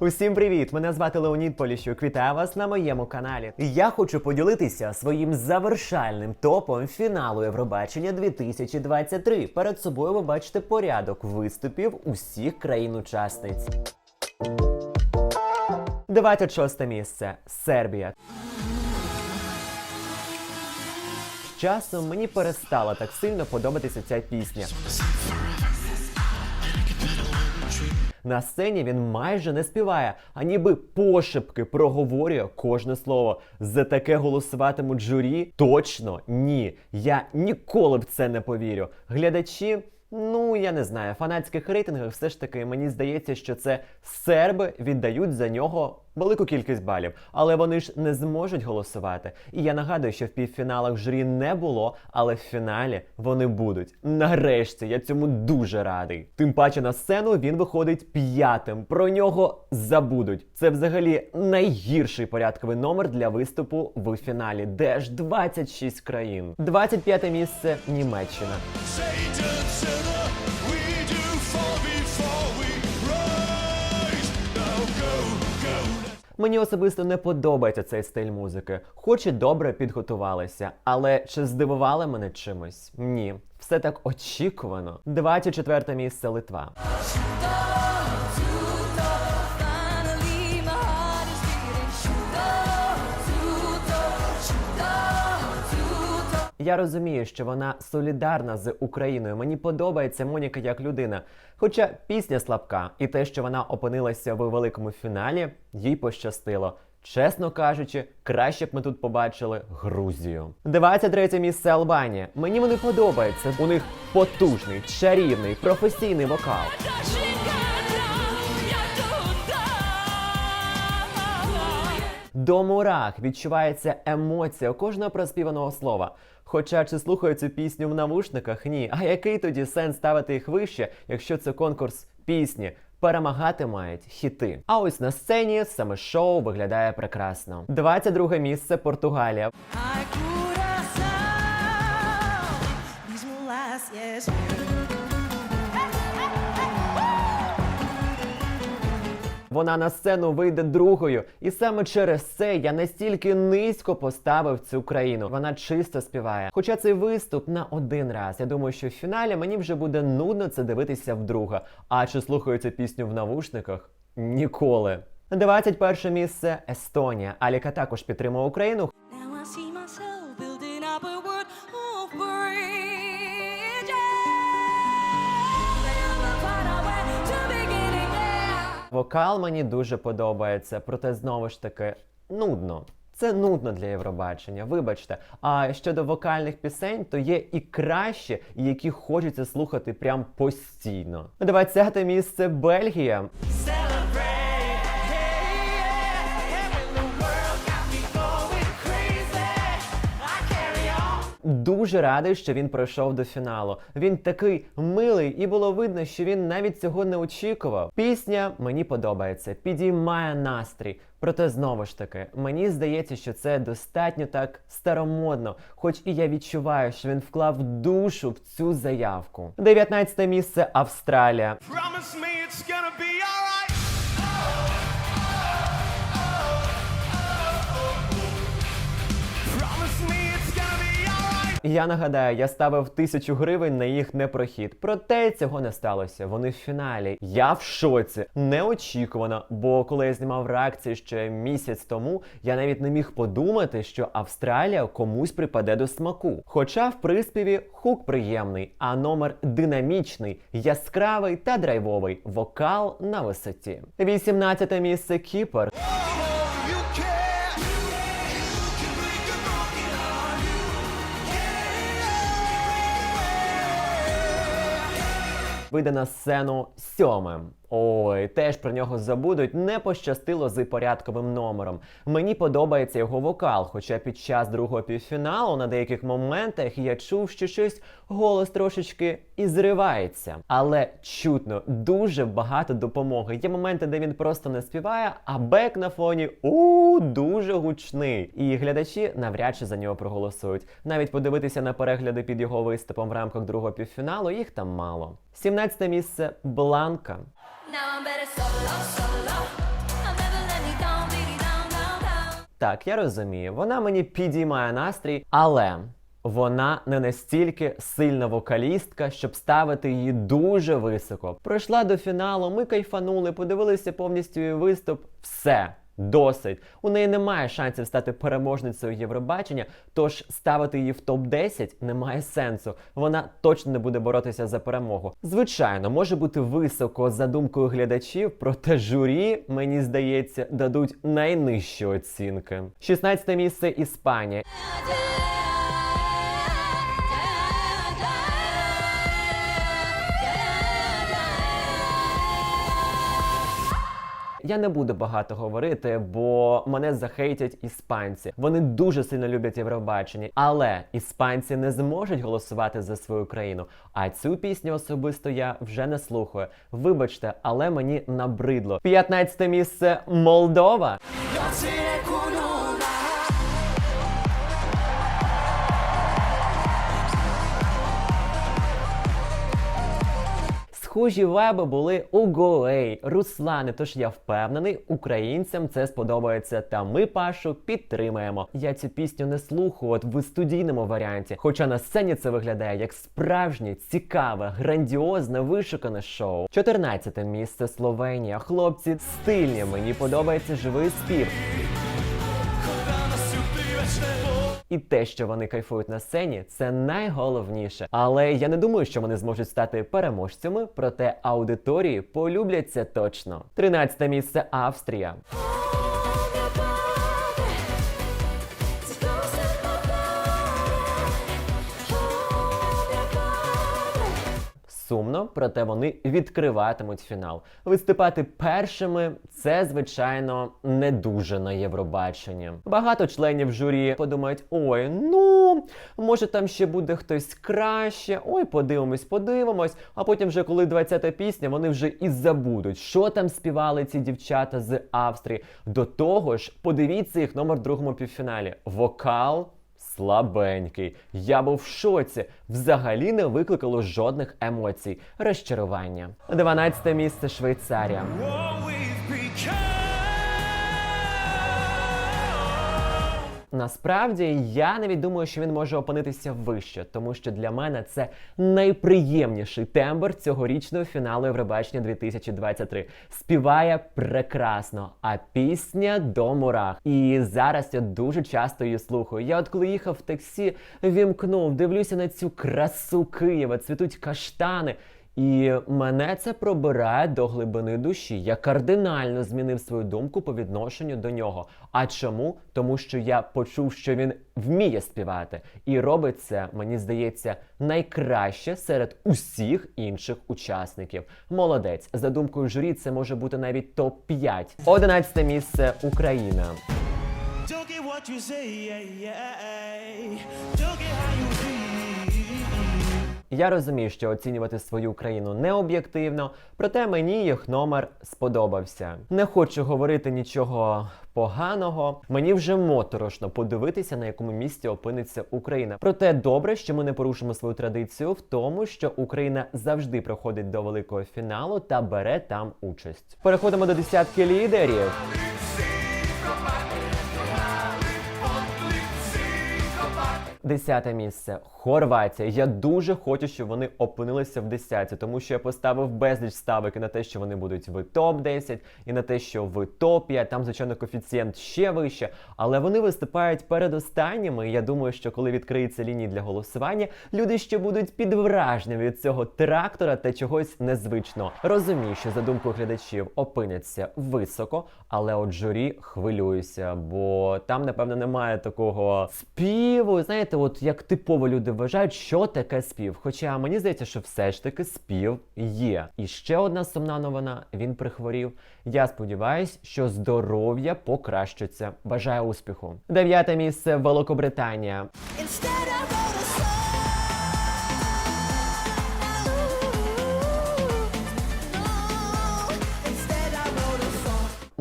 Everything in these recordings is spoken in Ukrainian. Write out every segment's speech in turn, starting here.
Усім привіт! Мене звати Леонід Поліщук. Вітаю вас на моєму каналі. Я хочу поділитися своїм завершальним топом фіналу Євробачення 2023. Перед собою ви бачите порядок виступів усіх країн-учасниць. 26 місце Сербія. З часом мені перестала так сильно подобатися ця пісня. На сцені він майже не співає, а ніби пошепки проговорює кожне слово. За таке голосуватимуть журі? Точно ні. Я ніколи в це не повірю. Глядачі. Ну, я не знаю, фанатських рейтингах все ж таки мені здається, що це серби віддають за нього велику кількість балів, але вони ж не зможуть голосувати. І я нагадую, що в півфіналах журі не було, але в фіналі вони будуть. Нарешті я цьому дуже радий. Тим паче на сцену він виходить п'ятим. Про нього забудуть. Це взагалі найгірший порядковий номер для виступу в фіналі, де ж 26 країн. 25 місце Німеччина. Мені особисто не подобається цей стиль музики, хоч і добре підготувалися. Але чи здивували мене чимось? Ні. Все так очікувано. 24 місце Литва. Я розумію, що вона солідарна з Україною. Мені подобається Моніка як людина. Хоча пісня слабка, і те, що вона опинилася в великому фіналі, їй пощастило. Чесно кажучи, краще б ми тут побачили Грузію. 23 місце Албанія. Мені вони подобаються. У них потужний, чарівний, професійний вокал. До мурах відчувається емоція кожного проспіваного слова. Хоча чи слухаю цю пісню в навушниках? Ні. А який тоді сенс ставити їх вище, якщо це конкурс пісні? Перемагати мають хіти. А ось на сцені саме шоу виглядає прекрасно. 22 місце Португалія. Ai, coração, mesmo Вона на сцену вийде другою, і саме через це я настільки низько поставив цю країну. Вона чисто співає. Хоча цей виступ на один раз. Я думаю, що в фіналі мені вже буде нудно це дивитися вдруге. А чи слухаю цю пісню в навушниках? Ніколи. 21 місце Естонія. Аліка також підтримує Україну. Вокал мені дуже подобається, проте знову ж таки нудно. Це нудно для Євробачення, вибачте. А щодо вокальних пісень, то є і кращі, які хочеться слухати прям постійно. 20 місце Бельгія. Celebrate, Дуже радий, що він пройшов до фіналу. Він такий милий, і було видно, що він навіть цього не очікував. Пісня мені подобається, підіймає настрій. Проте знову ж таки, мені здається, що це достатньо так старомодно, хоч і я відчуваю, що він вклав душу в цю заявку. 19 місце Австралія. Promise me it's gonna be Я нагадаю, я ставив тисячу гривень на їх непрохід. Проте цього не сталося. Вони в фіналі. Я в шоці. Неочікувано. Бо коли я знімав реакції ще місяць тому, я навіть не міг подумати, що Австралія комусь припаде до смаку. Хоча в приспіві хук приємний, а номер динамічний, яскравий та драйвовий. Вокал на висоті. 18 місце Кіпр. Вийде на сцену сьомим. Ой, теж про нього забудуть. Не пощастило з порядковим номером. Мені подобається його вокал, хоча під час другого півфіналу на деяких моментах я чув, що щось голос трошечки і зривається. Але чутно, дуже багато допомоги. Є моменти, де він просто не співає, а бек на фоні у дуже гучний. І глядачі навряд чи за нього проголосують. Навіть подивитися на перегляди під його виступом в рамках другого півфіналу, їх там мало. 17 місце Бланка. Так, я розумію, вона мені підіймає настрій, але вона не настільки сильна вокалістка, щоб ставити її дуже високо. Пройшла до фіналу, ми кайфанули, подивилися повністю її виступ, все. Досить. У неї немає шансів стати переможницею Євробачення, тож ставити її в топ-10 немає сенсу. Вона точно не буде боротися за перемогу. Звичайно, може бути високо за думкою глядачів, проте журі, мені здається, дадуть найнижчі оцінки. 16 місце Іспанія. Я не буду багато говорити, бо мене захейтять іспанці. Вони дуже сильно люблять Євробачення, але іспанці не зможуть голосувати за свою країну. А цю пісню особисто я вже не слухаю. Вибачте, але мені набридло. 15 місце Молдова. Схожі веби були у Гоей, Руслани. Тож я впевнений, українцям це сподобається. Та ми Пашу підтримаємо. Я цю пісню не слухаю от в студійному варіанті. Хоча на сцені це виглядає як справжнє, цікаве, грандіозне, вишукане шоу. 14 місце Словенія. Хлопці стильні. Мені подобається живий спів. І те, що вони кайфують на сцені, це найголовніше. Але я не думаю, що вони зможуть стати переможцями, проте аудиторії полюбляться точно. 13 місце Австрія. Сумно, проте вони відкриватимуть фінал. Виступати першими це, звичайно, не дуже на Євробаченні. Багато членів журі подумають: ой, ну може там ще буде хтось краще. Ой, подивимось, подивимось. А потім, вже коли 20-та пісня, вони вже і забудуть, що там співали ці дівчата з Австрії. До того ж, подивіться їх номер в другому півфіналі. Вокал. Слабенький. Я був в шоці. Взагалі не викликало жодних емоцій. Розчарування. 12 місце Швейцарія. Насправді я навіть думаю, що він може опинитися вище, тому що для мене це найприємніший тембр цьогорічного фіналу Євробачення 2023. Співає прекрасно, а пісня до мурах. І зараз я дуже часто її слухаю. Я от коли їхав в таксі, вімкнув, дивлюся на цю красу Києва, цвітуть каштани. І мене це пробирає до глибини душі. Я кардинально змінив свою думку по відношенню до нього. А чому? Тому що я почув, що він вміє співати, і робить це, мені здається, найкраще серед усіх інших учасників. Молодець, за думкою журі, це може бути навіть топ 5 Одинадцяте місце Україна. Don't get what you say, yeah, yeah. Don't get. Я розумію, що оцінювати свою країну не об'єктивно, проте мені їх номер сподобався. Не хочу говорити нічого поганого. Мені вже моторошно подивитися, на якому місці опиниться Україна. Проте добре, що ми не порушимо свою традицію в тому, що Україна завжди проходить до великого фіналу та бере там участь. Переходимо до десятки лідерів. Десяте місце Хорватія. Я дуже хочу, щоб вони опинилися в десятці, тому що я поставив безліч ставок і на те, що вони будуть в топ 10 і на те, що в топ 5 Там, звичайно, коефіцієнт ще вище. Але вони виступають перед останніми. І я думаю, що коли відкриються лінії для голосування, люди ще будуть під враженням від цього трактора та чогось незвичного. Розумію, що за думкою глядачів опиняться високо, але от журі хвилююся, бо там, напевно, немає такого співу. Знаєте, от як типово люди вважають, що таке спів. Хоча мені здається, що все ж таки спів є. І ще одна сумна новина: він прихворів. Я сподіваюсь, що здоров'я покращиться. Бажаю успіху. Дев'яте місце Великобританія. Instead, I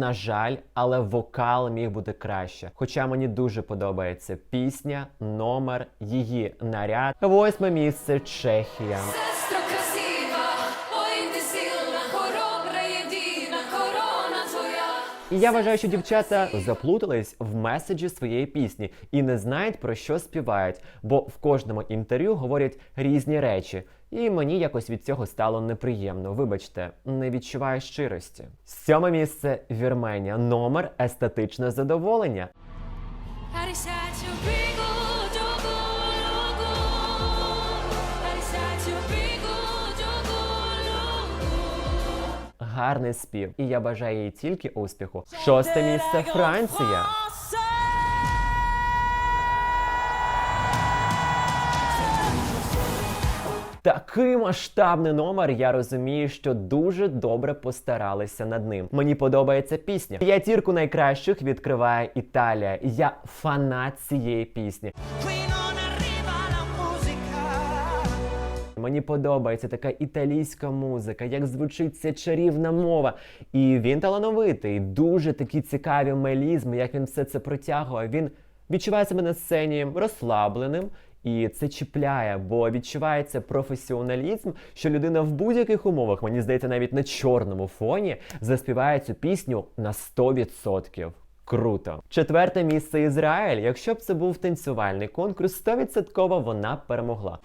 На жаль, але вокал міг бути краще. Хоча мені дуже подобається пісня, номер, її наряд. Восьме місце Чехія. І я вважаю, що дівчата заплутались в меседжі своєї пісні і не знають про що співають, бо в кожному інтерв'ю говорять різні речі. І мені якось від цього стало неприємно. Вибачте, не відчуваю щирості. Сьоме місце Вірменія. Номер естетичне задоволення. Гарний спів, і я бажаю їй тільки успіху. Шосте місце Франція. Такий масштабний номер, я розумію, що дуже добре постаралися над ним. Мені подобається пісня. П'ятірку найкращих відкриває Італія. Я фанат цієї пісні. Мені подобається така італійська музика, як звучить ця чарівна мова. І він талановитий, дуже такі цікаві мелізми, як він все це протягує. Він відчуває себе на сцені розслабленим. І це чіпляє, бо відчувається професіоналізм, що людина в будь-яких умовах, мені здається, навіть на чорному фоні заспіває цю пісню на 100%. Круто. Четверте місце Ізраїль. Якщо б це був танцювальний конкурс, 100% вона перемогла.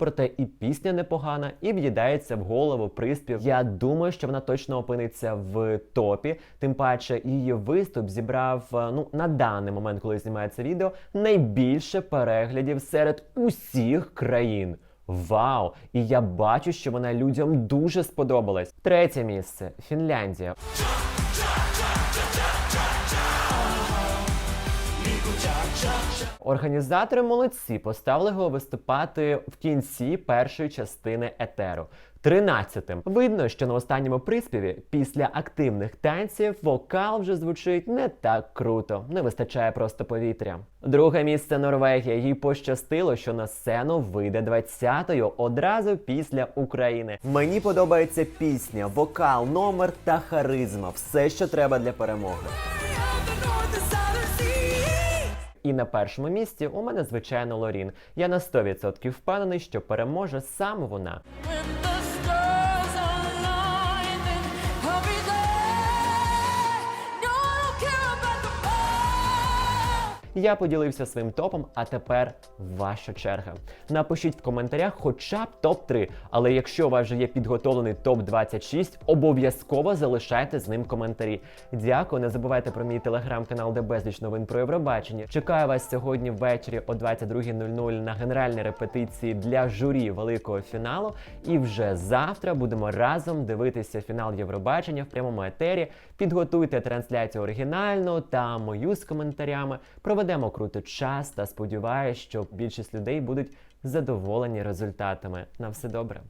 Проте і пісня непогана, і в'їдається в голову приспів. Я думаю, що вона точно опиниться в топі. Тим паче, її виступ зібрав е, ну на даний момент, коли знімається відео, найбільше переглядів серед усіх країн. Вау! І я бачу, що вона людям дуже сподобалась. Третє місце Фінляндія. Організатори молодці поставили його виступати в кінці першої частини етеру. Тринадцятим видно, що на останньому приспіві після активних танців вокал вже звучить не так круто, не вистачає просто повітря. Друге місце Норвегія. Їй пощастило, що на сцену вийде 20-ю одразу після України. Мені подобається пісня, вокал, номер та харизма. Все, що треба для перемоги. І на першому місці у мене звичайно Лорін. Я на 100% впевнений, що переможе саме вона. Я поділився своїм топом, а тепер ваша черга. Напишіть в коментарях хоча б топ-3. Але якщо у вас вже є підготовлений топ-26, обов'язково залишайте з ним коментарі. Дякую, не забувайте про мій телеграм-канал, де безліч новин про Євробачення. Чекаю вас сьогодні ввечері о 22.00 на генеральній репетиції для журі великого фіналу. І вже завтра будемо разом дивитися фінал Євробачення в прямому етері. Підготуйте трансляцію оригінально та мою з коментарями. Проведемо круто час та сподіваюся, що більшість людей будуть задоволені результатами. На все добре.